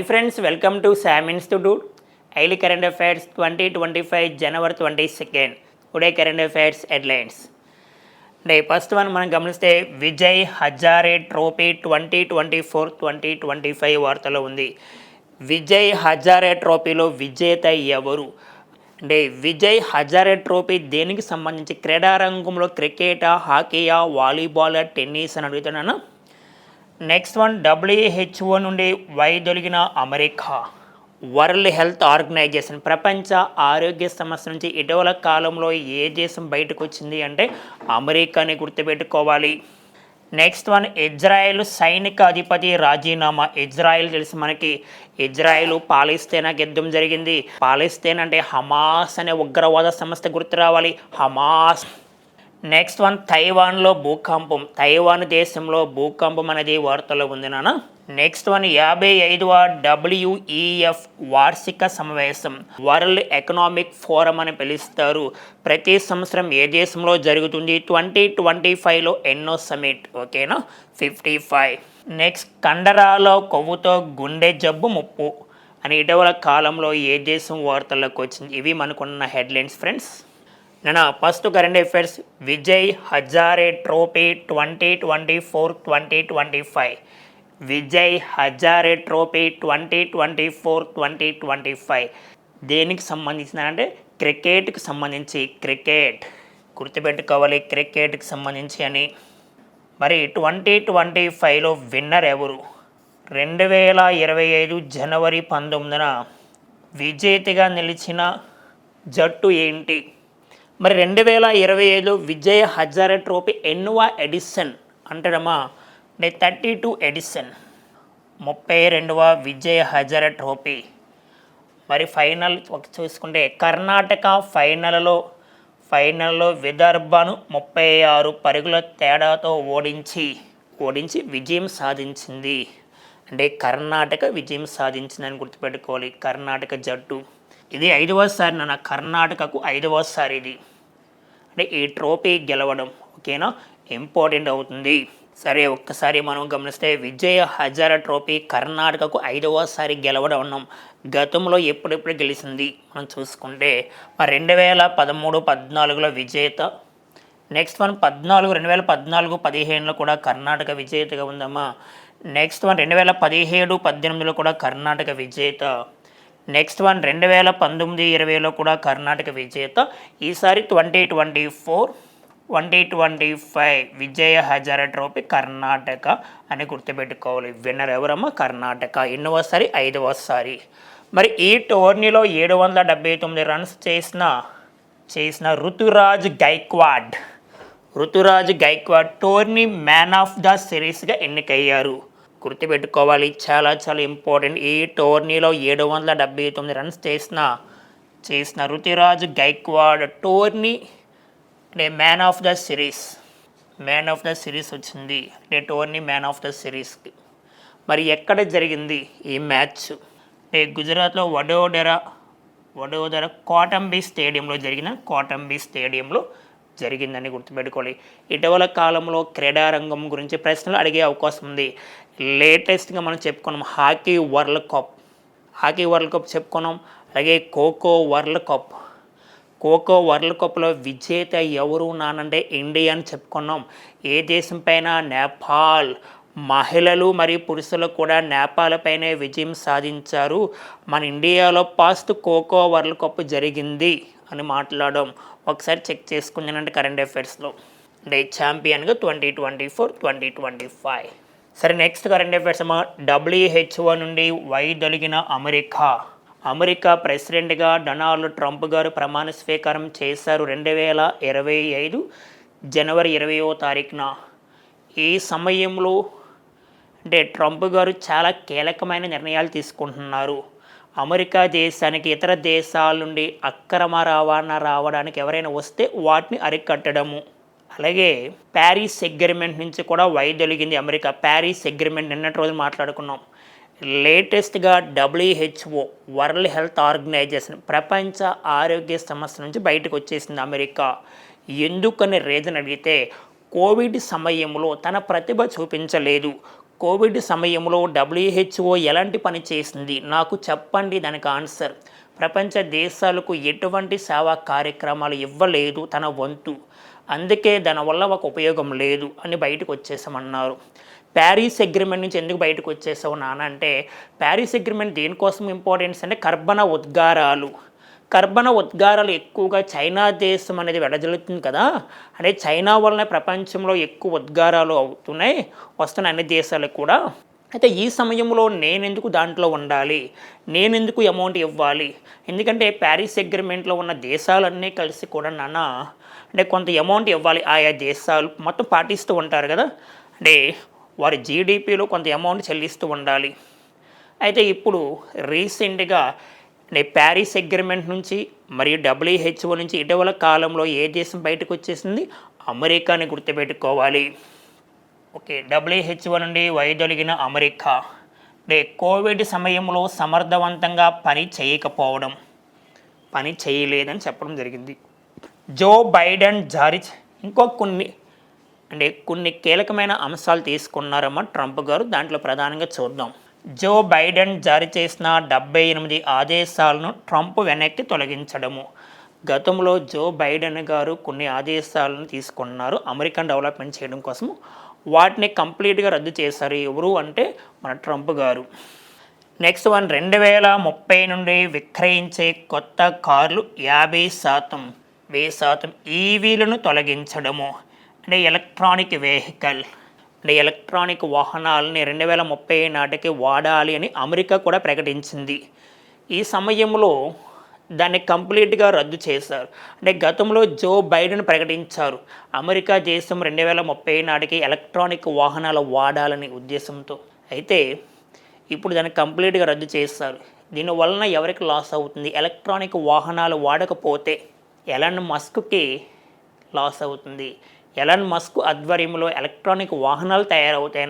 Hi friends welcome to Sam institute daily current affairs twenty twenty five January twenty second today current affairs headlines అంటే first one మనం గమనిస్తే Vijay Hazare trophy twenty twenty four twenty twenty five వార్తలో ఉంది. విజయ్ హజారే ట్రోఫీలో విజేత ఎవరు? అంటే Vijay Hazare trophy దేనికి సంబంధించి? క్రీడారంగంలో క్రికెటా హాకీయా వాలీబాల్ టెన్నిస్ అని అడుగుతున్నాను. నెక్స్ట్ వన్ డబ్ల్యూహెచ్ఓ నుండి వైదొలిగిన అమెరికా. వరల్డ్ హెల్త్ ఆర్గనైజేషన్ ప్రపంచ ఆరోగ్య సమస్య నుంచి ఇటీవల కాలంలో ఏ దేశం బయటకు వచ్చింది అంటే అమెరికాని గుర్తుపెట్టుకోవాలి. నెక్స్ట్ వన్ ఇజ్రాయెల్ సైనిక అధిపతి రాజీనామా. ఇజ్రాయెల్ తెలిసి మనకి. ఇజ్రాయెల్ పాలిస్తేనాకి యుద్ధం జరిగింది. పాలిస్తేన్ అంటే హమాస్ అనే ఉగ్రవాద సంస్థ గుర్తు రావాలి. హమాస్ నెక్స్ట్ వన్ తైవాన్లో భూకంపం. తైవాన్ దేశంలో భూకంపం అనేది వార్తలో ఉంది నాన్న నెక్స్ట్ వన్ యాభై ఐదవ డబ్ల్యూఈఎఫ్ వార్షిక సమావేశం. వరల్డ్ ఎకనామిక్ ఫోరం అని పిలుస్తారు. ప్రతి సంవత్సరం ఏ దేశంలో జరుగుతుంది? ట్వంటీ ట్వంటీ ఫైవ్లో ఎన్నో సమిట్ ఓకేనా ఫిఫ్టీ ఫైవ్ నెక్స్ట్ కండరాలో కొవ్వుతో గుండె జబ్బు ముప్పు. అని ఇటీవల కాలంలో ఏ దేశం వార్తల్లోకి వచ్చింది? ఇవి మనకున్న హెడ్లైన్స్ ఫ్రెండ్స్ నేను first current affairs Vijay Hazare trophy twenty twenty four twenty twenty five. Vijay Hazare trophy twenty twenty four twenty twenty five. దేనికి సంబంధించిన అంటే క్రికెట్కి సంబంధించి క్రికెట్ గుర్తుపెట్టుకోవాలి క్రికెట్కి సంబంధించి అని. మరి ట్వంటీ ట్వంటీ ఫైవ్లో విన్నర్ ఎవరు? రెండు వేల ఇరవై ఐదు జనవరి పంతొమ్మిదిన విజేతగా నిలిచిన జట్టు ఏంటి? మరి రెండు వేల ఇరవై ఐదు విజయ్ హజారే ట్రోఫీ ఎన్నువ ఎడిషన్ అంటాడమ్మా. అంటే థర్టీ టూ ఎడిషన్ ముప్పై రెండవ విజయ్ హజారే ట్రోఫీ. మరి ఫైనల్ ఒక చూసుకుంటే కర్ణాటక ఫైనల్లో ఫైనల్లో విదర్భను ముప్పై ఆరు పరుగుల తేడాతో ఓడించి ఓడించి విజయం సాధించింది. అంటే కర్ణాటక విజయం సాధించిందని గుర్తుపెట్టుకోవాలి. కర్ణాటక జట్టు. ఇది ఐదవసారి నాన్న కర్ణాటకకు ఐదవసారి ఇది. అంటే ఈ ట్రోఫీ గెలవడం ఓకేనా? ఇంపార్టెంట్ అవుతుంది. సరే ఒక్కసారి మనం గమనిస్తే విజయ హజారా ట్రోఫీ కర్ణాటకకు ఐదవసారి గెలవడం ఉన్నాం గతంలో ఎప్పుడెప్పుడు గెలిచింది? మనం చూసుకుంటే మరి రెండు వేల పదమూడు పద్నాలుగులో విజేత నెక్స్ట్ వన్ పద్నాలుగు రెండు వేల పద్నాలుగు పదిహేనులో కూడా కర్ణాటక విజేతగా ఉందమ్మా. నెక్స్ట్ వన్ రెండు వేల పదిహేడు పద్దెనిమిదిలో కూడా కర్ణాటక విజేత. నెక్స్ట్ వన్ రెండు వేల పంతొమ్మిది ఇరవైలో కూడా కర్ణాటక విజేత. ఈసారి twenty twenty four twenty twenty five Vijay Hazare trophy Karnataka అని గుర్తుపెట్టుకోవాలి. విన్నర్ ఎవరమ్మా? కర్ణాటక. ఎన్నోసారి ఐదవసారి మరి ఈ టోర్నీలో ఏడు వందల డెబ్బై తొమ్మిది రన్స్ చేసిన చేసిన Ruturaj Gaikwad. Ruturaj Gaikwad tourney man of the సిరీస్గా ఎన్నికయ్యారు. గుర్తుపెట్టుకోవాలి. చాలా చాలా ఇంపార్టెంట్. ఈ టోర్నీలో ఏడు వందల డెబ్బై తొమ్మిది రన్స్ చేసిన చేసిన ఋతురాజ్ గైక్వాడ్ టోర్నీ అంటే man of the series. Man of the series వచ్చింది. అంటే టోర్నీ మ్యాన్ ఆఫ్ ద సిరీస్కి. మరి ఎక్కడ జరిగింది ఈ మ్యాచ్? అంటే గుజరాత్లో వడోదర వడోదర కాటంబీ స్టేడియంలో జరిగిన కోటంబీ స్టేడియంలో జరిగిందని గుర్తుపెట్టుకోవాలి ఇటీవల కాలంలో క్రీడారంగం గురించి ప్రశ్నలు అడిగే అవకాశం ఉంది. లేటెస్ట్గా మనం చెప్పుకున్నాం hockey world cup. Hockey world cup చెప్పుకున్నాం. అలాగే kho kho world cup. Kho kho world కప్లో విజేత ఎవరు నానంటే ఇండియా అని చెప్పుకున్నాం. ఏ దేశం పైన? నేపాల్. మహిళలు మరియు పురుషులు కూడా నేపాల్ పైనే విజయం సాధించారు. మన ఇండియాలో పాస్ట్ ఖోఖో వరల్డ్ కప్ జరిగింది. అని మాట్లాడడం. ఒకసారి చెక్ చేసుకున్నానంటే కరెంట్ అఫైర్స్లో అంటే ఛాంపియన్గా twenty twenty four twenty twenty five సరే నెక్స్ట్ కరెంట్ అఫైర్స్ అమ్మా డబ్ల్యూహెచ్ఓ నుండి వైదొలిగిన అమెరికా. అమెరికా ప్రెసిడెంట్గా డొనాల్డ్ ట్రంప్ గారు ప్రమాణ స్వీకారం చేశారు రెండు వేల ఇరవై ఐదు జనవరి ఇరవయో తారీఖున. ఈ సమయంలో అంటే ట్రంప్ గారు చాలా కీలకమైన నిర్ణయాలు తీసుకుంటున్నారు. అమెరికా దేశానికి ఇతర దేశాల నుండి అక్రమ రవాణా రావడానికి ఎవరైనా వస్తే వాటిని అరికట్టడము. అలాగే ప్యారిస్ అగ్రిమెంట్ నుంచి కూడా వైదొలిగింది అమెరికా. ప్యారిస్ అగ్రిమెంట్ నిన్నటి రోజు మాట్లాడుకున్నాం. లేటెస్ట్గా డబ్ల్యూహెచ్ఓ వరల్డ్ హెల్త్ ఆర్గనైజేషన్ ప్రపంచ ఆరోగ్య సంస్థ నుంచి బయటకు వచ్చేసింది అమెరికా. ఎందుకని రీజన్ అడిగితే కోవిడ్ సమయంలో తన ప్రతిభ చూపించలేదు. కోవిడ్ సమయంలో డబ్ల్యూహెచ్ఓ ఎలాంటి పని చేసింది? నాకు చెప్పండి దానికి ఆన్సర్. ప్రపంచ దేశాలకు ఎటువంటి సేవా కార్యక్రమాలు ఇవ్వలేదు తన వంతు. అందుకే దానివల్ల ఒక ఉపయోగం లేదు అని బయటకు వచ్చేసామన్నారు. ప్యారిస్ అగ్రిమెంట్ నుంచి ఎందుకు బయటకు వచ్చేసావు నానంటే ప్యారిస్ అగ్రిమెంట్ దేనికోసం ఇంపార్టెన్స్ అంటే కర్బన ఉద్గారాలు. కర్బన ఉద్గారాలు ఎక్కువగా చైనా దేశం అనేది వెడజల్లుతుంది కదా. అంటే చైనా వలన ప్రపంచంలో ఎక్కువ ఉద్గారాలు అవుతున్నాయి. వస్తున్న అన్ని దేశాలకు కూడా. అయితే ఈ సమయంలో నేనెందుకు దాంట్లో ఉండాలి? నేనెందుకు అమౌంట్ ఇవ్వాలి? ఎందుకంటే ప్యారిస్ అగ్రిమెంట్లో ఉన్న దేశాలన్నీ కలిసి కూడా నాన్న అంటే కొంత అమౌంట్ ఇవ్వాలి ఆయా దేశాలు. మొత్తం పాటిస్తూ ఉంటారు కదా. అంటే వారి జీడిపిలో కొంత అమౌంట్ చెల్లిస్తూ ఉండాలి. అయితే ఇప్పుడు రీసెంట్గా ప్యారిస్ అగ్రిమెంట్ నుంచి మరియు డబ్ల్యూహెచ్ఓ నుంచి ఇటీవల కాలంలో ఏ దేశం బయటకు వచ్చేసింది? అమెరికాని గుర్తుపెట్టుకోవాలి. ఓకే డబ్ల్యూహెచ్ఓ నుండి వైదొలిగిన అమెరికా. అంటే కోవిడ్ సమయంలో సమర్థవంతంగా పని చేయకపోవడం పని చేయలేదని చెప్పడం జరిగింది. జో బైడెన్ జారీ ఇంకో కొన్ని అంటే కొన్ని కీలకమైన అంశాలు తీసుకున్నారమ్మ ట్రంప్ గారు. దాంట్లో ప్రధానంగా చూద్దాం. జో బైడెన్ జారీ చేసిన డెబ్బై ఎనిమిది ఆదేశాలను ట్రంప్ వెనక్కి తొలగించడము. గతంలో జో బైడెన్ గారు కొన్ని ఆదేశాలను తీసుకున్నారు. అమెరికన్ డెవలప్మెంట్ చేయడం కోసం వాటిని కంప్లీట్గా రద్దు చేశారు. ఎవరు అంటే మన ట్రంప్ గారు. నెక్స్ట్ వన్ రెండు వేల ముప్పై నుండి విక్రయించే కొత్త కార్లు యాభై శాతం వెయ్యి శాతం ఈవీలను తొలగించడము. అంటే ఎలక్ట్రానిక్ వెహికల్. అంటే ఎలక్ట్రానిక్ వాహనాలని రెండు వేల ముప్పై నాటికి వాడాలి అని అమెరికా కూడా ప్రకటించింది. ఈ సమయంలో దాన్ని కంప్లీట్గా రద్దు చేశారు. అంటే గతంలో జో బైడెన్ ప్రకటించారు. అమెరికా దేశం రెండు వేల ముప్పై నాటికి ఎలక్ట్రానిక్ వాహనాలు వాడాలని ఉద్దేశంతో. అయితే ఇప్పుడు దాన్ని కంప్లీట్గా రద్దు చేస్తారు దీనివలన ఎవరికి లాస్ అవుతుంది? ఎలక్ట్రానిక్ వాహనాలు వాడకపోతే ఎలాంటి మస్క్కి లాస్ అవుతుంది? ఎలన్ మస్క్ ఆధ్వర్యంలో ఎలక్ట్రానిక్ వాహనాలు తయారవుతాయి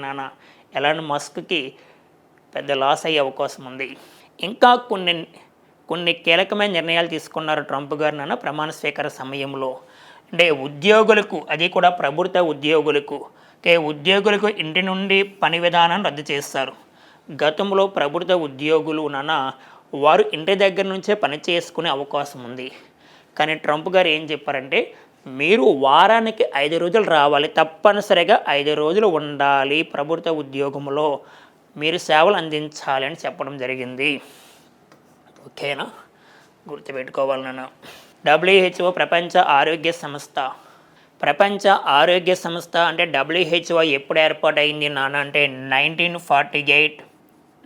ఎలన్ మస్క్కి పెద్ద లాస్ అయ్యే అవకాశం ఉంది. ఇంకా కొన్ని కొన్ని కీలకమైన నిర్ణయాలు తీసుకున్నారు ట్రంప్ గారు నాన్న ప్రమాణ స్వీకార సమయంలో. అంటే ఉద్యోగులకు అది కూడా ప్రభుత్వ ఉద్యోగులకు ఉద్యోగులకు ఇంటి నుండి పని విధానాన్ని రద్దు చేస్తారు. గతంలో ప్రభుత్వ ఉద్యోగులు నాన్న వారు ఇంటి దగ్గర నుంచే పని చేసుకునే అవకాశం ఉంది. కానీ ట్రంప్ గారు ఏం చెప్పారంటే మీరు వారానికి ఐదు రోజులు రావాలి. తప్పనిసరిగా ఐదు రోజులు ఉండాలి ప్రభుత్వ ఉద్యోగంలో. మీరు సేవలు అందించాలి అని చెప్పడం జరిగింది. ఓకేనా? గుర్తుపెట్టుకోవాలి నేను డబ్ల్యూహెచ్ఓ ప్రపంచ ఆరోగ్య సంస్థ. ప్రపంచ ఆరోగ్య సంస్థ అంటే డబ్ల్యూహెచ్ఓ ఎప్పుడు ఏర్పాటైంది నాన్న అంటే nineteen forty eight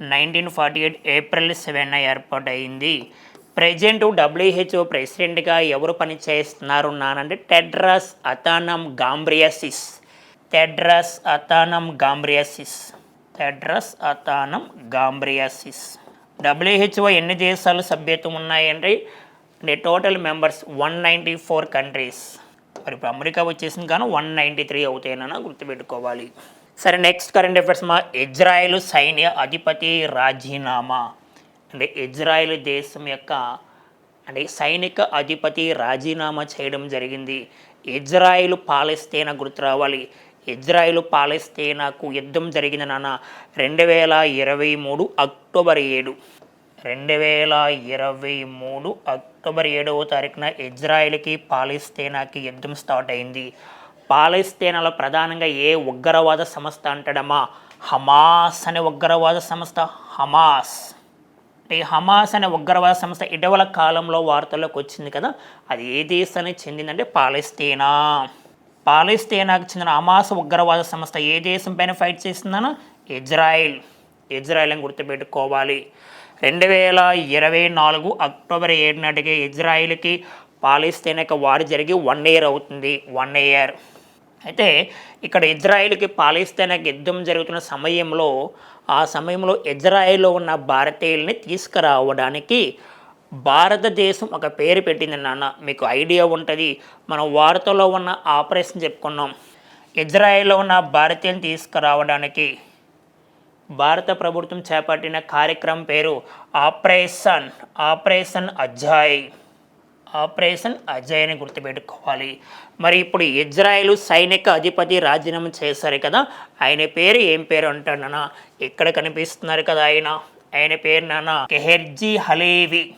nineteen forty eight April seven ఏర్పాటైంది. ప్రజెంట్ డబ్ల్యూహెచ్ఓ ప్రెసిడెంట్గా ఎవరు పనిచేస్తున్నారు నానంటే Tedros Adhanom Ghebreyesus. Tedros Adhanom Ghebreyesus. Tedros Adhanom Ghebreyesus. WHO ఎన్ని దేశాలు సభ్యత్వం ఉన్నాయంటే అంటే total members one ninety four countries. మరి ఇప్పుడు అమెరికా వచ్చేసింది కానీ వన్ నైంటీ త్రీ అవుతాయన గుర్తుపెట్టుకోవాలి. సరే నెక్స్ట్ కరెంట్ అఫైర్స్ మా ఇజ్రాయెల్ సైన్య అధిపతి రాజీనామా. అంటే ఇజ్రాయెల్ దేశం యొక్క అంటే సైనిక అధిపతి రాజీనామా చేయడం జరిగింది. ఇజ్రాయిల్ పాలస్తీనా గుర్తు రావాలి. ఇజ్రాయిల్ పాలస్తీనాకు యుద్ధం జరిగింది నాన్న రెండు వేల ఇరవై మూడు అక్టోబర్ ఏడు. రెండు వేల ఇరవై మూడు అక్టోబర్ ఏడవ తారీఖున ఇజ్రాయెల్కి పాలస్తీనాకి యుద్ధం స్టార్ట్ అయింది. పాలస్తీనాలో ప్రధానంగా ఏ ఉగ్రవాద సంస్థ అంటాడమ్మా? హమాస్ అనే ఉగ్రవాద సంస్థ. హమాస్. అంటే హమాస్ అనే ఉగ్రవాద సంస్థ ఇటీవల కాలంలో వార్తల్లోకి వచ్చింది కదా అది ఏ దేశానికి చెందిందంటే పాలస్తీనా. పాలస్తీనాకు చెందిన హమాస్ ఉగ్రవాద సంస్థ ఏ దేశం పైన ఫైట్ చేసిందన ఇజ్రాయిల్. ఇజ్రాయిల్ అని గుర్తుపెట్టుకోవాలి. రెండు వేల ఇరవై నాలుగు అక్టోబర్ ఏడు నాటికి ఇజ్రాయిల్కి పాలస్తీనాకి వారు జరిగి వన్ ఇయర్ అవుతుంది. One year. అయితే ఇక్కడ ఇజ్రాయిల్కి పాలస్తీనాకి యుద్ధం జరుగుతున్న సమయంలో ఆ సమయంలో ఇజ్రాయిల్లో ఉన్న భారతీయుల్ని తీసుకురావడానికి భారతదేశం ఒక పేరు పెట్టింది నాన్న. మీకు ఐడియా ఉంటుంది. మనం వార్తలో ఉన్న ఆపరేషన్ చెప్పుకున్నాం. ఇజ్రాయిల్లో ఉన్న భారతీయులను తీసుకురావడానికి భారత ప్రభుత్వం చేపట్టిన కార్యక్రమం పేరు operation operation Ajay. Operation Ajay అని గుర్తుపెట్టుకోవాలి. మరి ఇప్పుడు ఇజ్రాయెల్ సైనిక అధిపతి రాజీనామా చేశారు కదా ఆయన పేరు ఏం పేరు అంటాడనా ఇక్కడ కనిపిస్తున్నారు కదా ఆయన? ఆయన పేరు నాన్న హెర్జీ హలేవి.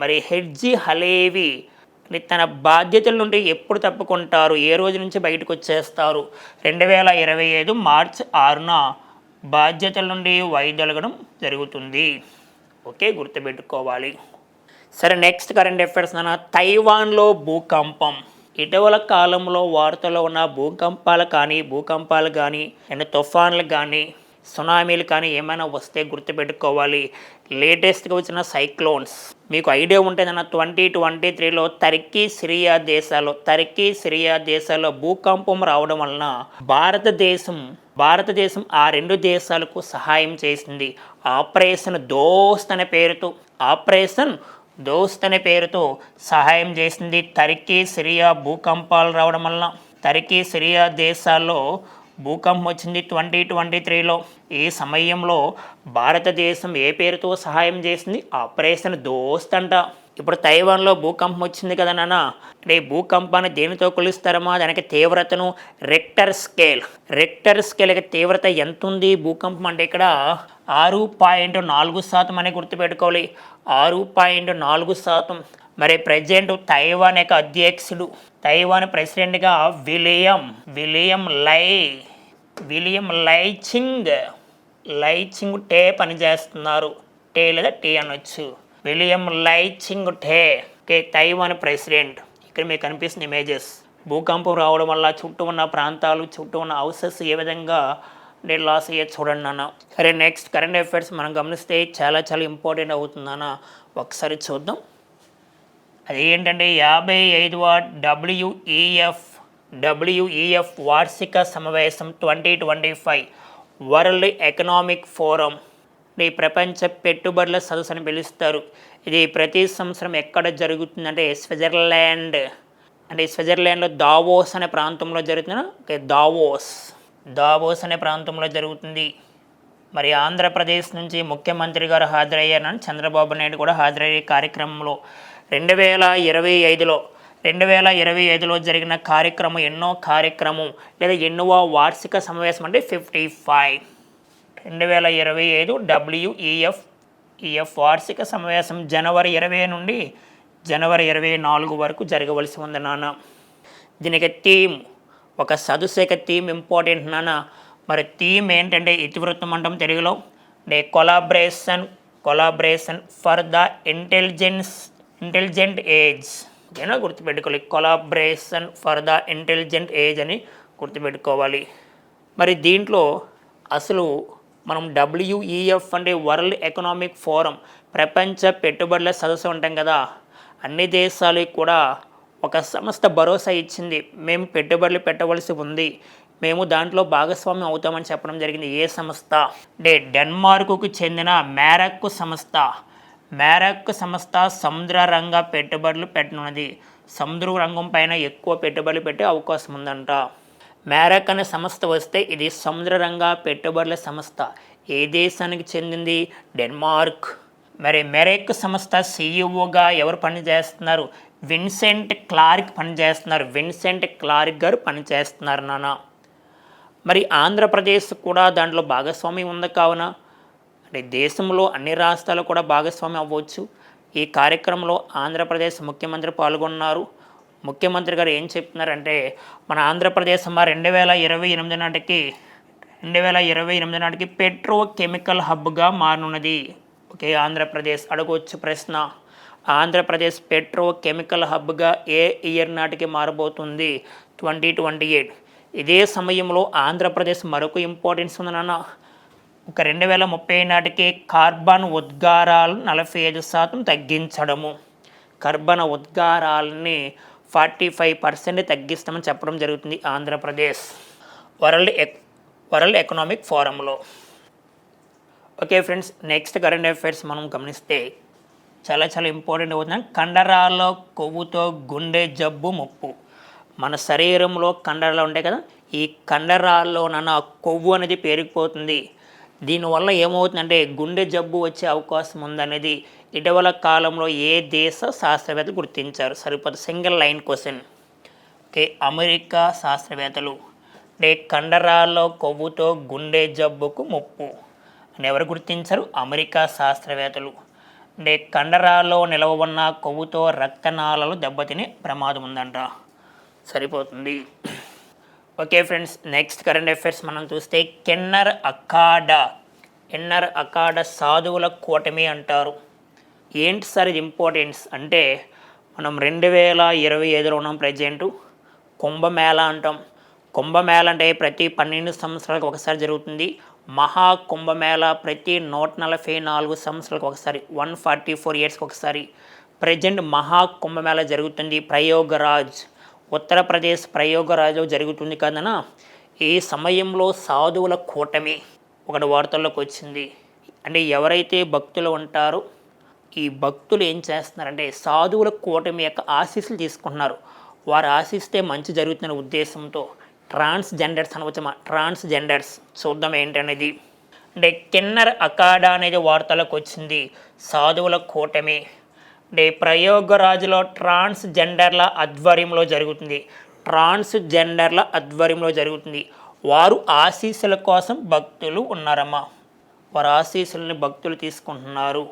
మరి హెర్జీ హలేవి అని తన బాధ్యతల నుండి ఎప్పుడు తప్పుకుంటారు? ఏ రోజు నుంచి బయటకు వచ్చేస్తారు? రెండు వేల ఇరవై ఐదు మార్చ్ ఆరున బాధ్యతల నుండి వైదొలగడం జరుగుతుంది. ఓకే గుర్తుపెట్టుకోవాలి. సరే నెక్స్ట్ కరెంట్ అఫైర్స్ నాన్న తైవాన్లో భూకంపం. ఇటీవల కాలంలో వార్తలో ఉన్న భూకంపాలు కానీ భూకంపాలు కానీ అండ్ తుఫాన్లు కానీ సునామీలు కానీ ఏమైనా వస్తే గుర్తుపెట్టుకోవాలి. లేటెస్ట్గా వచ్చిన సైక్లోన్స్. మీకు ఐడియా ఉంటుందన్న ట్వంటీ ట్వంటీ త్రీలో టర్కీ సిరియా దేశాల్లో టర్కీ సిరియా దేశాల్లో భూకంపం రావడం వలన భారతదేశం భారతదేశం ఆ రెండు దేశాలకు సహాయం చేసింది. ఆపరేషన్ దోస్త్ అనే పేరుతో ఆపరేషన్ దోస్త్ అనే పేరుతో సహాయం చేసింది టర్కీ సిరియా భూకంపాలు రావడం వలన. టర్కీ సిరియా దేశాల్లో భూకంపం వచ్చింది ట్వంటీ ట్వంటీ త్రీలో. ఈ సమయంలో భారతదేశం ఏ పేరుతో సహాయం చేసింది? ఆపరేషన్ దోస్త్ అంట. ఇప్పుడు తైవాన్లో భూకంపం వచ్చింది కదా నాన్న. అంటే ఈ భూకంపాన్ని దేనితో కొలుస్తారమ్మా? దానికి తీవ్రతను రెక్టర్ స్కేల్ రెక్టర్ స్కేల్ యొక్క తీవ్రత ఎంత ఉంది భూకంపం అంటే ఇక్కడ ఆరు పాయింట్ నాలుగు శాతం అని గుర్తుపెట్టుకోవాలి. ఆరు పాయింట్ నాలుగు శాతం. మరి ప్రజెంట్ తైవాన్ యొక్క అధ్యక్షుడు తైవాన్ ప్రెసిడెంట్గా William William Lai William Lai Ching Lai Ching Te పనిచేస్తున్నారు. టే లేదా టీ అనొచ్చు. విలియం లైచింగ్ టే కే తైవాన్ ప్రెసిడెంట్. ఇక్కడ మీకు కనిపిస్తున్న ఇమేజెస్. భూకంపం రావడం వల్ల చుట్టూ ఉన్న ప్రాంతాలు చుట్టూ ఉన్న హౌసెస్ ఏ విధంగా నేను లాస్ అయ్యే చూడండి నాన్న. సరే నెక్స్ట్ కరెంట్ అఫైర్స్ మనం గమనిస్తే చాలా చాలా ఇంపార్టెంట్ అవుతుందన్న ఒకసారి చూద్దాం. అది ఏంటంటే యాభై ఐదవ డబ్ల్యూఈఎఫ్ డబ్ల్యూఈఎఫ్ వార్షిక సమావేశం twenty twenty five world economic forum ఈ ప్రపంచ పెట్టుబడుల సదస్సు అని పిలుస్తారు. ఇది ప్రతి సంవత్సరం ఎక్కడ జరుగుతుందంటే స్విట్జర్లాండ్. అంటే స్విట్జర్లాండ్లో దావోస్ అనే ప్రాంతంలో జరుగుతున్న దావోస్. దావోస్ అనే ప్రాంతంలో జరుగుతుంది. మరి ఆంధ్రప్రదేశ్ నుంచి ముఖ్యమంత్రి గారు హాజరయ్యారని చంద్రబాబు నాయుడు కూడా హాజరయ్యే కార్యక్రమంలో రెండు వేల ఇరవై ఐదులో రెండు వేల ఇరవై ఐదులో జరిగిన కార్యక్రమం ఎన్నో కార్యక్రమం లేదా ఎన్నో వార్షిక సమావేశం అంటే ఫిఫ్టీ ఫైవ్. రెండు వేల ఇరవై ఐదు డబ్ల్యూఈఎఫ్ ఈఎఫ్ వార్షిక సమావేశం జనవరి ఇరవై నుండి జనవరి ఇరవై నాలుగు వరకు జరగవలసి ఉంది నాన్న. దీనికి థీమ్ ఒక సదస్సు యొక్క థీమ్ ఇంపార్టెంట్ నాన్న. మరి థీమ్ ఏంటంటే ఇతివృత్తం అంటాం తెలుగులో the collaboration collaboration for the intelligence intelligent age. ఓకేనా? గుర్తుపెట్టుకోవాలి. Collaboration for the intelligent age అని గుర్తుపెట్టుకోవాలి. మరి దీంట్లో అసలు మనం డబ్ల్యూఈఎఫ్ అంటే వరల్డ్ ఎకనామిక్ ఫోరం ప్రపంచ పెట్టుబడుల సదస్సు ఉంటాం కదా. అన్ని దేశాలకి కూడా ఒక సంస్థ భరోసా ఇచ్చింది. మేము పెట్టుబడులు పెట్టవలసి ఉంది. మేము దాంట్లో భాగస్వామ్యం అవుతామని చెప్పడం జరిగింది. ఏ సంస్థ? అంటే డెన్మార్కుకు చెందిన మ్యారక్ సంస్థ. మ్యారక్ సంస్థ సముద్ర రంగ పెట్టుబడులు పెట్టనున్నది. సముద్ర రంగం పైన ఎక్కువ పెట్టుబడులు పెట్టే అవకాశం ఉందంట. మ్యారక్ అనే సంస్థ వస్తే ఇది సముద్ర రంగ పెట్టుబడుల సంస్థ. ఏ దేశానికి చెందింది? డెన్మార్క్. మరి మెరెక్ సంస్థ సీఈఓగా ఎవరు పనిచేస్తున్నారు? విన్సెంట్ క్లార్క్ పనిచేస్తున్నారు విన్సెంట్ క్లార్క్ గారు పనిచేస్తున్నారు నాన్న. మరి ఆంధ్రప్రదేశ్ కూడా దాంట్లో భాగస్వామి ఉంది కావున అంటే దేశంలో అన్ని రాష్ట్రాలు కూడా భాగస్వామి అవ్వచ్చు. ఈ కార్యక్రమంలో ఆంధ్రప్రదేశ్ ముఖ్యమంత్రి పాల్గొన్నారు. ముఖ్యమంత్రి గారు ఏం చెప్తున్నారంటే మన ఆంధ్రప్రదేశ్ మా రెండు వేల ఇరవై ఎనిమిది నాటికి రెండు వేల ఇరవై ఎనిమిది నాటికి పెట్రో కెమికల్ హబ్గా మారనున్నది. ఓకే ఆంధ్రప్రదేశ్ అడగవచ్చు ప్రశ్న. ఆంధ్రప్రదేశ్ పెట్రోకెమికల్ హబ్గా ఏ ఇయర్ నాటికి మారబోతుంది? Twenty twenty eight. ఇదే సమయంలో ఆంధ్రప్రదేశ్ మరొక ఇంపార్టెన్స్ ఉంది నాన్న. ఒక రెండు వేల ముప్పై నాటికి కార్బన్ ఉద్గారాలు నలభై ఐదు శాతం తగ్గించడము. కర్బన ఉద్గారాలని ఫార్టీ ఫైవ్ పర్సెంట్ తగ్గిస్తామని చెప్పడం జరుగుతుంది ఆంధ్రప్రదేశ్. వరల్డ్ ఎక్ world economic ఫోరంలో. Okay friends next current affairs మనం గమనిస్తే చాలా చాలా ఇంపార్టెంట్ అవుతుంది కండరాల్లో కొవ్వుతో గుండె జబ్బు ముప్పు. మన శరీరంలో కండరాలు ఉంటాయి కదా ఈ కండరాల్లోనన్న కొవ్వు అనేది పేరుకుపోతుంది. దీనివల్ల ఏమవుతుందంటే గుండె జబ్బు వచ్చే అవకాశం ఉందనేది ఇటీవల కాలంలో ఏ దేశ శాస్త్రవేత్తలు గుర్తించారు? సరిపోతుంది single line question. Okay America శాస్త్రవేత్తలు. అంటే కండరాల్లో కొవ్వుతో గుండె జబ్బుకు ముప్పు అని ఎవరు గుర్తించారు? అమెరికా శాస్త్రవేత్తలు. అంటే కండరాల్లో నిలవ ఉన్న కొవ్వుతో రక్తనాళాలు దెబ్బతినే ప్రమాదం ఉందంట. సరిపోతుంది. Okay friends next current affairs మనం చూస్తే కెన్నర్ అఖాడా. కిన్నర్ అకాడ సాధువుల కూటమి అంటారు. ఏంటి సార్ ఇది ఇంపార్టెన్స్? అంటే మనం రెండు వేల ఇరవై ఐదులో ఉన్నాం ప్రజెంటు. కుంభమేళ అంటాం. కుంభమేళ అంటే ప్రతి పన్నెండు సంవత్సరాలకు ఒకసారి జరుగుతుంది. మహా కుంభమేళ ప్రతి నూట నలభై నాలుగు సంవత్సరాలకు ఒకసారి వన్ ఫార్టీ ఫోర్ ఇయర్స్కి ఒకసారి ప్రజెంట్ మహా కుంభమేళ జరుగుతుంది ప్రయోగరాజ్. ఉత్తరప్రదేశ్ ప్రయోగరాజు జరుగుతుంది కదనా? ఈ సమయంలో సాధువుల కూటమి ఒకటి వార్తల్లోకి వచ్చింది. అంటే ఎవరైతే భక్తులు ఉంటారో ఈ భక్తులు ఏం చేస్తున్నారంటే సాధువుల కూటమి యొక్క ఆశీస్సులు తీసుకుంటున్నారు. వారు ఆశిస్తే మంచి జరుగుతున్న ఉద్దేశంతో ట్రాన్స్జెండర్స్ అనవచ్చమా ట్రాన్స్జెండర్స్. చూద్దాం ఏంటనేది. అంటే కిన్నర్ అకాడా అనేది వార్తలకు వచ్చింది. సాధువుల కూటమి. అంటే ప్రయోగరాజులో ట్రాన్స్జెండర్ల ఆధ్వర్యంలో జరుగుతుంది. ట్రాన్స్జెండర్ల ఆధ్వర్యంలో జరుగుతుంది. వారు ఆశీస్సుల కోసం భక్తులు ఉన్నారమ్మా. వారు ఆశీస్సులని భక్తులు తీసుకుంటున్నారు.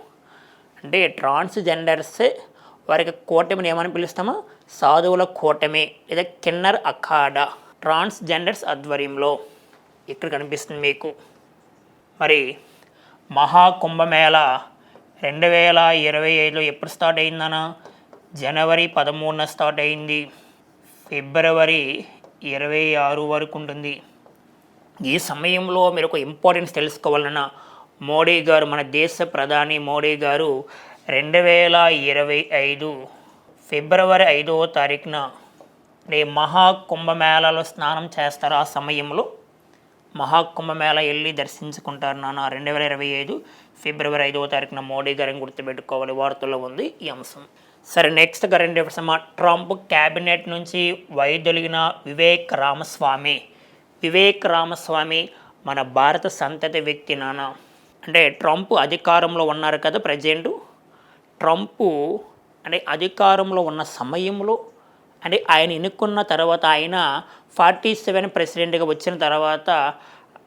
అంటే ట్రాన్స్జెండర్సే వారికి కూటమిని ఏమని పిలుస్తామో? సాధువుల కూటమి లేదా కిన్నర్ అఖాడా. ట్రాన్స్జెండర్స్ ఆధ్వర్యంలో ఇక్కడ కనిపిస్తుంది మీకు. మరి మహాకుంభమేళ రెండు వేల ఇరవై ఐదులో ఎప్పుడు స్టార్ట్ అయిందన జనవరి పదమూడున స్టార్ట్ అయింది. ఫిబ్రవరి ఇరవై ఆరు వరకు ఉంటుంది. ఈ సమయంలో మీరు ఒక ఇంపార్టెన్స్ తెలుసుకోవాలన్న మోడీ గారు మన దేశ ప్రధాని మోడీ గారు రెండు వేల ఇరవై ఐదు ఫిబ్రవరి ఐదవ తారీఖున అంటే మహాకుంభమేళలో స్నానం చేస్తారు ఆ సమయంలో. మహాకుంభమేళ వెళ్ళి దర్శించుకుంటారు నాన్న. రెండు వేల ఇరవై ఐదు ఫిబ్రవరి ఐదవ తారీఖున మోడీ గారిని గుర్తుపెట్టుకోవాలి. వార్తల్లో ఉంది ఈ అంశం. సరే నెక్స్ట్ కరెంట్ అఫేర్స్ అమ్మా ట్రంప్ క్యాబినెట్ నుంచి వైదొలిగిన వివేక్ రామస్వామి. వివేక్ రామస్వామి మన భారత సంతతి వ్యక్తి నాన్న. అంటే ట్రంప్ అధికారంలో ఉన్నారు కదా ప్రజెంటు ట్రంపు అంటే అధికారంలో ఉన్న సమయంలో అంటే ఆయన ఎన్నుకున్న తర్వాత ఆయన ఫార్టీ సెవెన్ ప్రెసిడెంట్గా వచ్చిన తర్వాత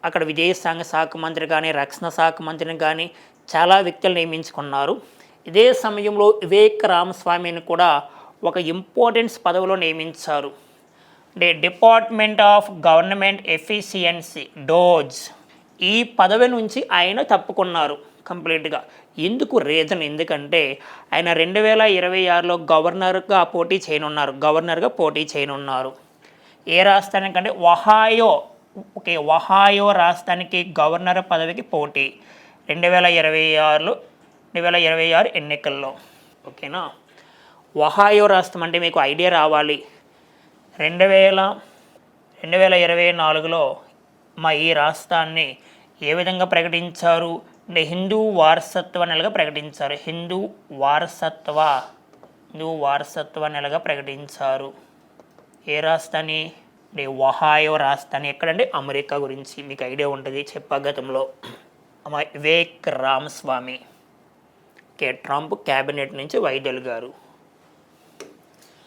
అక్కడ విదేశాంగ శాఖ మంత్రి కానీ రక్షణ శాఖ మంత్రిని కానీ చాలా వ్యక్తులు నియమించుకున్నారు. ఇదే సమయంలో వివేక్ రామస్వామిని కూడా ఒక ఇంపార్టెన్స్ పదవిలో నియమించారు. అంటే department of government efficiency DOGE. ఈ పదవి నుంచి ఆయన తప్పుకున్నారు. కంప్లీట్గా. ఎందుకు రీజన్ ఎందుకంటే ఆయన రెండు వేల ఇరవై ఆరులో గవర్నర్గా పోటీ చేయనున్నారు. గవర్నర్గా పోటీ చేయనున్నారు. ఏ రాష్ట్రానికంటే వహాయో ఓకే వహాయో రాష్ట్రానికి గవర్నర్ పదవికి పోటీ. రెండు వేల ఇరవై ఆరులో రెండు వేల ఇరవై ఆరు ఎన్నికల్లో. ఓకేనా? వహాయో రాష్ట్రం అంటే మీకు ఐడియా రావాలి. రెండు వేల రెండు వేల ఇరవై నాలుగులో మా ఈ రాష్ట్రాన్ని ఏ విధంగా ప్రకటించారు? హిందూ వారసత్వ నెలగా ప్రకటించారు. హిందూ వారసత్వ హిందూ వారసత్వ నెలగా ప్రకటించారు. ఏ రాష్ట్రాన్ని అంటే ఒహాయో రాష్ట్రాన్ని ఎక్కడంటే అమెరికా గురించి మీకు ఐడియా ఉంటుంది చెప్పా గతంలో. వివేక్ రామస్వామి కే. ట్రంప్ క్యాబినెట్ నుంచి వైదల్ గారు.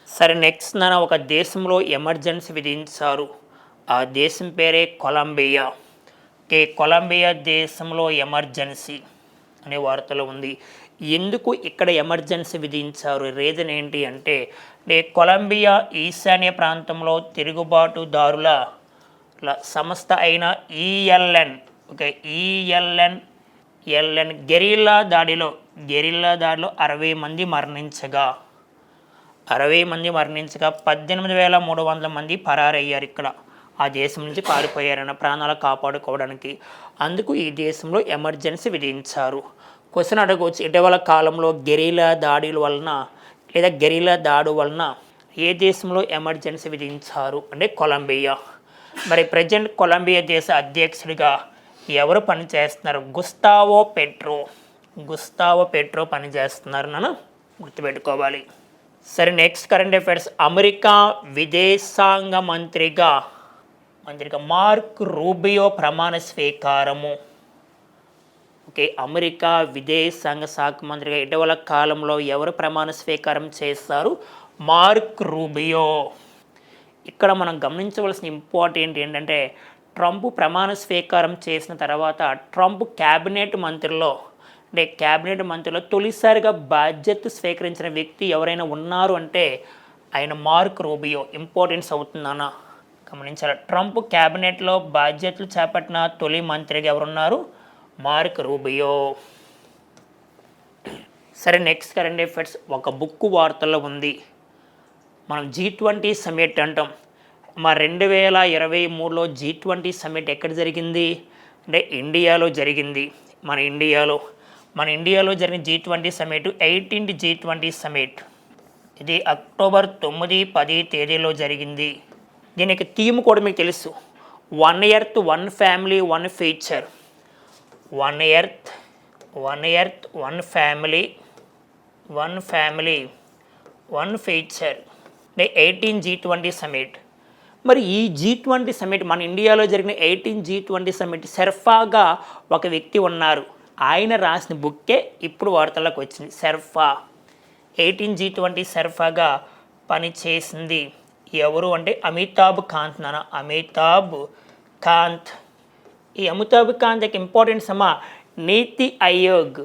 సరే నెక్స్ట్ నా ఒక దేశంలో ఎమర్జెన్సీ విధించారు. ఆ దేశం పేరే కొలంబియా. కే కొలంబియా దేశంలో ఎమర్జెన్సీ అనే వార్తలో ఉంది. ఎందుకు ఇక్కడ ఎమర్జెన్సీ విధించారు? రీజన్ ఏంటి అంటే అంటే కొలంబియా ఈశాన్య ప్రాంతంలో తిరుగుబాటుదారుల సంస్థ అయిన ELN okay ELN LN guerrilla దాడిలో గెరిల్లా దాడిలో అరవై మంది మరణించగా అరవై మంది మరణించగా పద్దెనిమిది వేల మూడు వందల మంది పరారయ్యారు ఇక్కడ. ఆ దేశం నుంచి పారిపోయారన్న ప్రాణాలు కాపాడుకోవడానికి అందుకు ఈ దేశంలో ఎమర్జెన్సీ విధించారు. క్వశ్చన్ అడగవచ్చు ఇటీవల కాలంలో గెరిలా దాడుల వలన లేదా గెరిలా దాడు వలన ఏ దేశంలో ఎమర్జెన్సీ విధించారు? అంటే కొలంబియా. మరి ప్రజెంట్ కొలంబియా దేశ అధ్యక్షుడిగా ఎవరు పనిచేస్తున్నారు? Gustavo petro. గుస్తావో పెట్రో పనిచేస్తున్నారు నన్ను గుర్తుపెట్టుకోవాలి. సరే నెక్స్ట్ కరెంట్ అఫైర్స్. అమెరికా విదేశాంగ మంత్రిగా మంత్రిగా మార్క్ రూబియో ప్రమాణ స్వీకారము. ఓకే అమెరికా విదేశాంగ శాఖ మంత్రిగా ఇటీవల కాలంలో ఎవరు ప్రమాణ స్వీకారం చేస్తారు మార్క్ రూబియో. ఇక్కడ మనం గమనించవలసిన ఇంపార్టెంట్ ఏంటంటే ట్రంప్ ప్రమాణ స్వీకారం చేసిన తర్వాత ట్రంప్ క్యాబినెట్ మంత్రిలో అంటే క్యాబినెట్ మంత్రిలో తొలిసారిగా బాధ్యత స్వీకరించిన వ్యక్తి ఎవరైనా ఉన్నారు అంటే ఆయన మార్క్ రూబియో. ఇంపార్టెన్స్ అవుతుందనా గమనించాలి. ట్రంప్ క్యాబినెట్లో బాధ్యతలు చేపట్టిన తొలి మంత్రిగా ఎవరున్నారు? Mark Rubio. సరే నెక్స్ట్ కరెంట్ అఫైర్స్. ఒక బుక్ వార్తల్లో ఉంది. మనం జీ ట్వంటీ సమ్మిట్ అంటాం. మా రెండు వేల ఇరవై మూడులో జీ ట్వంటీ సమ్మిట్ ఎక్కడ జరిగింది? అంటే ఇండియాలో జరిగింది. మన ఇండియాలో. మన ఇండియాలో జరిగిన G twenty summit eighteenth G twenty summit. ఇది అక్టోబర్ తొమ్మిది పది తేదీలో జరిగింది. దీనికి థీమ్ కూడా మీకు తెలుసు. One earth one family one future one earth one earth one family one family one future అంటే ఎయిటీన్ జీ ట్వంటీ సమిట్ మరి ఈ జీ ట్వంటీ సమిట్ మన ఇండియాలో జరిగిన ఎయిటీన్ జీ ట్వంటీ సమిట్ సెర్ఫాగా ఒక వ్యక్తి ఉన్నారు. ఆయన రాసిన బుక్కే ఇప్పుడు వార్తల్లోకి వచ్చింది. సెర్ఫా. ఎయిటీన్ జీ ట్వంటీ సెర్ఫాగా పనిచేసింది. ఎవరు అంటే అమితాబ్ కాంత్ నాన్న. అమితాబ్ కాంత్. ఈ అమితాబ్ కాంత్ యొక్క సమా నీతి ఆయోగ్.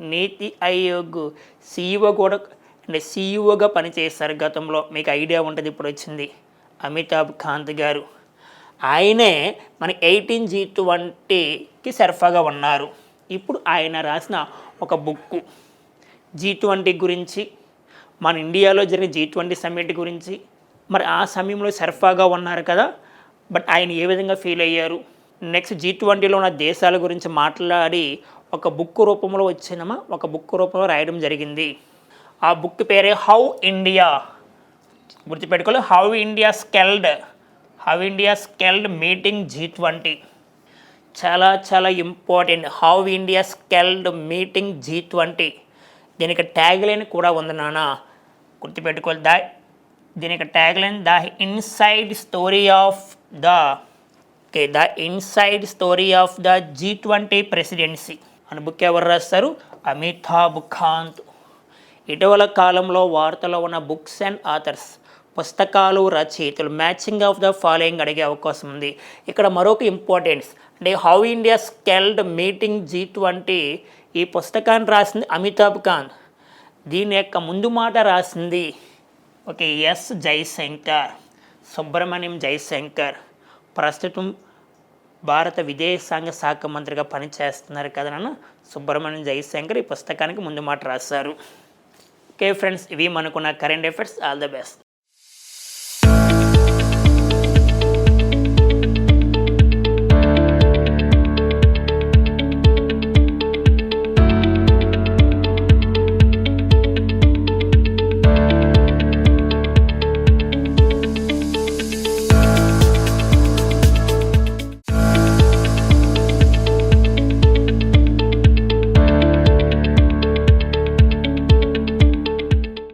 నీతి ఆయోగ్. సీఈఓ కూడా అంటే సీఈఓగా పనిచేస్తారు గతంలో. మీకు ఐడియా ఉంటుంది ఇప్పుడు వచ్చింది. అమితాబ్ కాంత్ గారు. ఆయనే మన ఎయిటీన్ జీ ట్వంటీకి సరఫాగా ఉన్నారు. ఇప్పుడు ఆయన రాసిన ఒక బుక్ జీ ట్వంటీ గురించి మన ఇండియాలో జరిగిన జీ ట్వంటీ సమ్మిట్ గురించి మరి ఆ సమయంలో సరఫాగా ఉన్నారు కదా. బట్ ఆయన ఏ విధంగా ఫీల్ అయ్యారు? నెక్స్ట్ జీ ట్వంటీలో ఉన్న దేశాల గురించి మాట్లాడి ఒక బుక్ రూపంలో వచ్చినమా ఒక బుక్ రూపంలో రాయడం జరిగింది. ఆ బుక్ పేరే హౌ ఇండియా గుర్తుపెట్టుకోవాలి. How India scaled how India scaled meeting G twenty. చాలా చాలా important how India scaled meeting G twenty. దీనికి ట్యాగ్ లైన్ కూడా ఉంది నాన్న. గుర్తుపెట్టుకోవాలి. దా దీని tag line the inside story of the okay the inside story of the G twenty presidency అని బుక్ ఎవరు రాస్తారు? అమితాబ్ కాంత్. ఇటీవల కాలంలో వార్తలో ఉన్న బుక్స్ అండ్ ఆథర్స్ పుస్తకాలు రచయితలు మ్యాచింగ్ ఆఫ్ ద ఫాలోయింగ్ అడిగే అవకాశం ఉంది. ఇక్కడ మరొక ఇంపార్టెన్స్ అంటే how India scaled meeting G twenty ఈ పుస్తకాన్ని రాసింది అమితాబ్ కాంత్. దీని యొక్క ముందు మాట రాసింది ఓకే ఎస్ జైశంకర్ సుబ్రహ్మణ్యం జైశంకర్ ప్రస్తుతం భారత విదేశాంగ శాఖ మంత్రిగా పనిచేస్తున్నారు కదా నాన్న? సుబ్రహ్మణ్యం జైశంకర్ ఈ పుస్తకానికి ముందు మాట రాశారు. ఓకే ఫ్రెండ్స్ ఇవి మనకున్న current affairs all the best